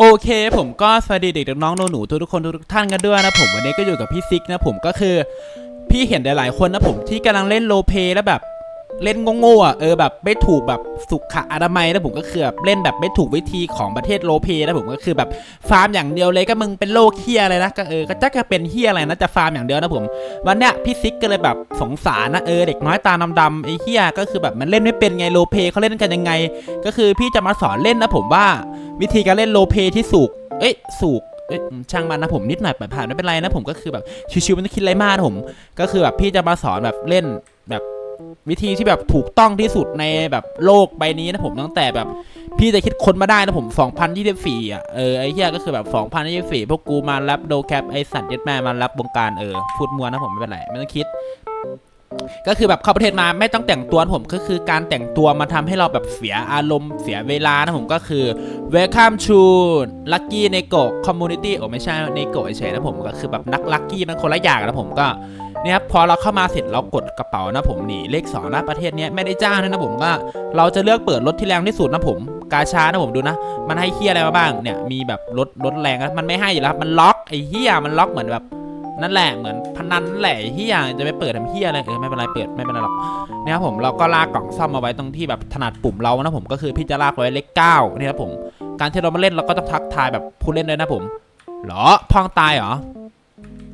โอเคผมก็สวัสดีเด็กน้องๆหนูทุกๆคนทุกท่านกันด้วยนะผมวันนี้ก็อยู่กับพี่ซิกนะผมก็คือ พี่เห็นหลายๆคนนะผมที่กำลังเล่นโลเปแล้วแบบ เล่นโง่ๆอะเออแบบไม่ถูกแบบสุขอนามัยนะผมก็คือแบบเล่นแบบไม่ถูกวิธีของประเทศโลเปนะผมก็คือแบบฟาร์มอย่างเดียวเลยก็มึงเป็นโลกเฮียอะไรนะก็เออก็จะก็เป็นเฮียอะไรนะจะฟาร์มอย่างเดียวนะผมวันเนี้ยพี่ซิกก็เลยแบบสงสารนะเออเด็กน้อยตาดำๆไอ้เฮียก็คือแบบมันเล่นไม่เป็นไงโลเปเขาเล่นกันยังไง ก็คือพี่จะมาสอนเล่นนะผมว่าวิธีการเล่นโลเปที่สูกเอ้ยสูกช่างมันนะผมนิดหน่อยผ่านไม่เป็นไรนะผมก็คือแบบชิวๆไม่ต้องคิดอะไรมากผม ก็คือแบบพี่จะมาสอนแบบเล่นแบบ วิธีที่แบบถูกต้องที่สุดในแบบโลกใบนี้นะผมตั้งแต่แบบ พี่จะคิดคนมาได้นะผม 2024อะเออไอ้เหี้ยก็คือแบบ 2024 พวกกูมารับโดแคปไอสัตว์ยัดแม่มารับวงการเออพูดมัวนะผมไม่เป็นไรไม่ต้องคิดก็คือแบบเข้าประเทศมาไม่ต้องแต่งตัวผมก็คือการแต่งตัวมาทำให้เราแบบเสียอารมณ์เสียเวลานะผมก็คือ Welcome to Lucky n e g o Community โอ้ไม่ใช่ n e g o เฉยนะผมก็คือแบบนัก Lucky มันคนละอย่างนะผมก็ เนี่ยครับพอเราเข้ามาเสร็จเรากดกระเป๋านะผมนี่เลข2นะประเทศนี้ไม่ได้จ้างด้วยนะผมก็เราจะเลือกเปิดรถที่แรงที่สุดนะผมกาชานะผมดูนะ มันให้เฮียอะไรมาบ้างเนี่ยมีแบบรถรถแรงนะมันไม่ให้อยู่แล้วครับมันล็อกไอ้เฮียมันล็อกเหมือนแบบนั่นแหละเหมือนพนันแหละเฮียจะไปเปิดทำเฮียอะไรเออไม่เป็นไรเปิดไม่เป็นไรหรอกเนี่ยครับผมเราก็ลากกล่องซ่อมมาไว้ตรงที่แบบถนัดปุ่มเรานะผมก็คือพี่จะลากไว้เลขเก้าเนี่ยครับผมการที่เรามาเล่นเราก็ต้องทักทายแบบผู้เล่นด้วยนะผมหรอพองตายเหรอ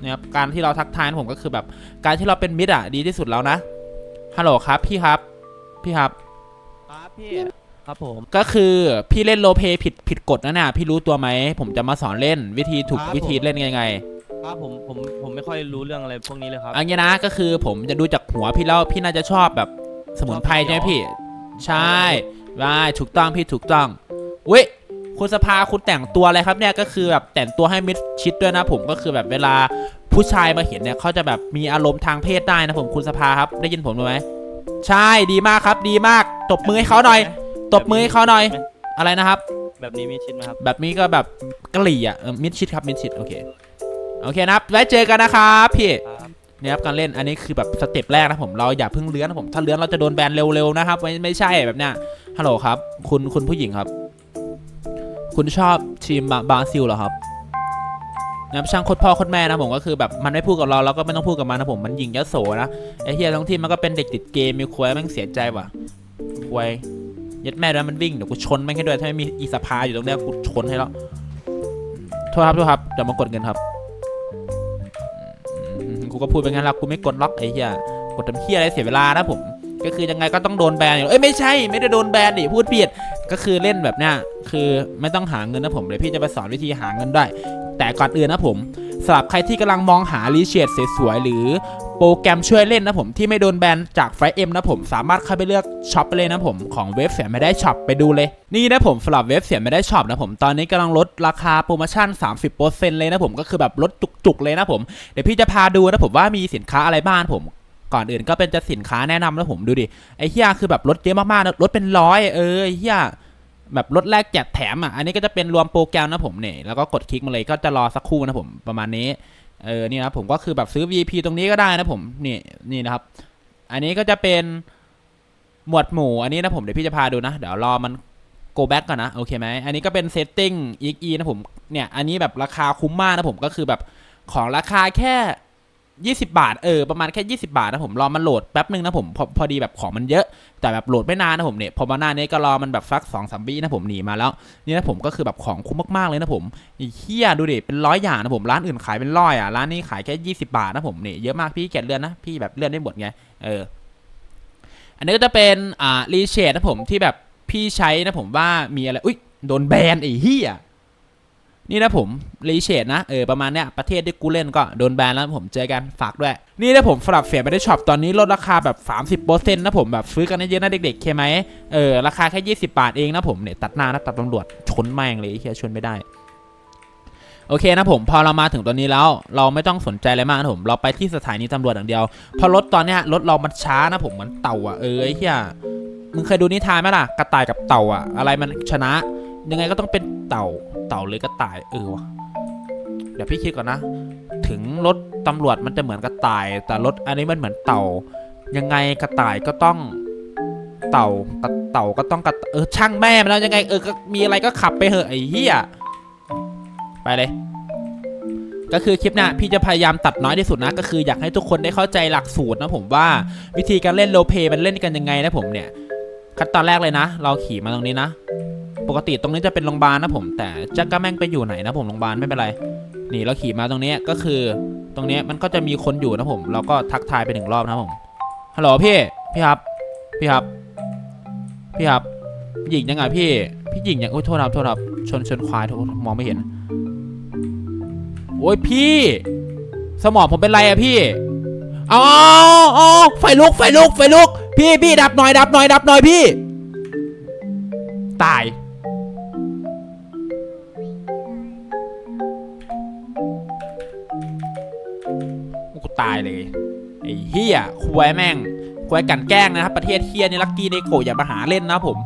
นี่ยครับการที่เราทักทายนะผมก็คือแบบ การที่เราเป็นมิตรอะดีที่สุดแล้วนะฮัลโหลครับพี่ครับ พี่ครับครับพี่ครับผมก็คือพี่เล่นโลเปผิดผิดกฎนะเนี่ยพี่รู้ตัวไหมผมจะมาสอนเล่นวิธีถูกครับวิธีเล่นยังไงครับผมผมผมไม่ค่อยรู้เรื่องอะไรพวกนี้เลยครับอันนี้นะก็คือผมจะดูจากหัวพี่แล้วพี่น่าจะชอบแบบสมุนไพรใช่ไหมพี่ ใช่ได้ถูกต้องพี่ถูกต้องอุ้ยคุณสภาคุณแต่งตัวอะไรครับเนี่ยก็คือแบบแต่งตัวให้มิดชิดด้วยนะผมก็คือแบบเวลา ผู้ชายมาเห็นเนี่ยเขาจะแบบมีอารมณ์ทางเพศได้นะผมคุณสภาครับ ได้ยินผมไหมใช่ดีมากครับ ดีมากตบมือให้เขาหน่อย ตบมือให้เขาหน่อย อะไรนะครับ แบบนี้มีชิดไหมครับ แบบนี้ก็แบบกะหรี่อะเออมิดชิดครับมิดชิดโอเคโอเคนะครับไว้เจอกันนะครับพี่ครับเนี่ยครับการเล่นอันนี้คือแบบสเต็ปแรกนะผมเราอย่าเพิ่งเลื้อนนะผมถ้าเลื้อนเราจะโดนแบนเร็วๆนะครับไม่ไม่ใช่แบบเนี้ยฮัลโหลครับ คุณคุณผู้หญิงครับ คุณชอบทีมบาบราซิลเหรอครับ นะช่างโคตรพ่อโคตรแม่นะผมก็คือแบบมันไม่พูดกับเราเราก็ไม่ต้องพูดกับมันนะผมมันยิงยะโสนะไอ้เฮียทั้งทีมมันก็เป็นเด็กติดเกมมีควยแม่งเสียใจว่ะควยยัดแม่ด้วมันวิ่งเดี๋ยวกูชนแม่งให้ด้วยถ้าไม่มีอีสภาอยู่ตรงเนี้ยกูชนให้แล้วโทษครับโทษครับเดี๋ยวมากดเงินครับกูก็พูดไปงั้นล้วกูไม่กดล็อกไอ้เหี้ยกดทำเหี้ยอะไรเสียเวลานะผมก็คือยังไงก็ต้องโดนแบนอยู่เอ้ยไม่ใช่ไม่ได้โดนแบนดิพูดผิด ก็คือเล่นแบบเนี้ยคือไม่ต้องหาเงินนะผมเดี๋ยวพี่จะไปสอนวิธีหาเงินได้ แต่ก่อนอื่นนะผมสำหรับใครที่กำลังมองหารีเชดสวยๆหรือโปรแกรมช่วยเล่นนะผมที่ไม่โดนแบนจากไฟเอ็มนะผมสามารถเข้าไปเลือกช็อปไปเลยนะผมของเว็บเสียไม่ได้ช็อปไปดูเลย นี่นะผมสำหรับเว็บเสียไม่ได้ช็อปนะผมตอนนี้กำลังลดราคาโปรโมชั่น 30%เลยนะผมก็คือแบบลดจุกๆเลยนะผมเดี๋ยวพี่จะพาดูนะผมว่ามีสินค้าอะไรบ้างผม ก่อนอื่นก็เป็นจะสินค้าแนะนำนะผมดูดิไอ้เฮียคือแบบลดเยอะมากๆนะลดเป็นร้อยเออเฮียแบบลดแรกแจกแถมอะอันนี้ก็จะเป็นรวมโปรแกรมนะผมเนี่ยแล้วก็กดคลิกมาเลยก็จะรอสักครู่นะผมประมาณนี้เออนี่นะผมก็คือแบบซื้อ VIP ตรงนี้ก็ได้นะผมนี่นี่นะครับ อันนี้ก็จะเป็นหมวดหมู่อันนี้นะผมเดี๋ยวพี่จะพาดูนะเดี๋ยวรอมัน go back ก่อนนะโอเคไหมอันนี้ก็เป็น setting e นะผมเนี่ยอันนี้แบบราคาคุ้มมากนะผมก็คือแบบของราคาแค่ 20บาทเออประมาณแค่20บาทนะผมรอมันโหลดแป๊บนึงนะผมพอพอดีแบบของมันเยอะแต่แบบโหลดไม่นานนะผมเนี่ยพอมาหน้านี้ก็รอมันแบบสักสองสามวินะผมหนีมาแล้วนี่นะผมก็คือแบบของคุ้มมากๆเลยนะผมอ้เฮียดูดิเป็นร้อยอย่างนะผมร้านอื่นขายเป็นร้อยอะร้านนี้ขายแค่20บาทนะผมเนี่ยเยอะมากพี่เกียจเลื่อนนะพี่แบบเลื่อนได้หมดไงเอออันนี้ก็จะเป็นอ่ารีเชดนะผมที่แบบพี่ใช้นะผมว่ามีอะไรอุ้ยโดนแบนไอ้เฮีย นี่นะผมรีเชดนะเออประมาณเนี้ยประเทศที่กูเล่นก็โดนแบนแล้วผมเจอกันฝากด้วย นี่นะผมสลับเสียไปได้ช็อปตอนนี้ลดราคาแบบ 30%นะผมแบบซื้อกันเยอะนะเด็กๆใช่ไหมเออราคาแค่ 20 บาทเองนะผมเนี่ยตัดหน้านะตัดตำรวจชนแม่งเลยไอ้เฮียชนไม่ได้โอเคนะผมพอเรามาถึงตอนนี้แล้ว เราไม่ต้องสนใจอะไรมากนะผม เราไปที่สถานีตำรวจอย่างเดียว พอรถตอนเนี้ยรถเรามันช้านะผมเหมือนเต่าอะเออไอ้เฮียมึงเคยดูนิทานไหมล่ะกระต่ายกับเต่าอะ อะไรมันชนะ ยังไงก็ต้องเป็น เต่า เต่าหรือกระต่ายเออวะเดี๋ยวพี่คิดก่อนนะ ถึงรถตำรวจมันจะเหมือนกระต่าย แต่รถอันนี้มันเหมือนเต่า ยังไงกระต่ายก็ต้องเต่ากระเต่าก็ต้องกระเออช่างแม่มันแล้วยังไงเออก็มีอะไรก็ขับไปเหอะไอ้เหี้ยไปเลย ก็คือคลิปเนี้ยพี่จะพยายามตัดน้อยที่สุดนะ ก็คืออยากให้ทุกคนได้เข้าใจหลักสูตรนะผมว่าวิธีการเล่นโรลเพลย์มันเล่นกันยังไงนะผมเนี่ยขั้นตอนแรกเลยนะ เราขี่มาตรงนี้นะ ปกติตรงนี้จะเป็นโรงพยาบาลนะผม แต่จักก็แม่งไปอยู่ไหนนะผมโรงพยาบาลไม่เป็นไร นี่เราขี่มาตรงนี้ก็คือ ตรงนี้มันก็จะมีคนอยู่นะผม เราก็ทักทายไปหนึ่งรอบนะผม ฮัลโหลพี่ พี่ครับ พี่ครับ พี่ครับ หญิงยังไงพี่ พี่หญิงยังโอ้ยโทษครับโทษครับ ชนชนควายโทษมองไม่เห็น โอ้ยพี่ สมองผมเป็นไรอะพี่อ๋ออ๋อไฟลุก ไฟลุก ไฟลุก พี่พี่ดับหน่อย ดับหน่อย ดับหน่อยพี่ ตาย ตายเลยไอ้เฮียควยแม่งควยกันแกล้งนะครับประเทศเฮียนี่ลักกี้ในโกอย่ามาหาเล่นนะผม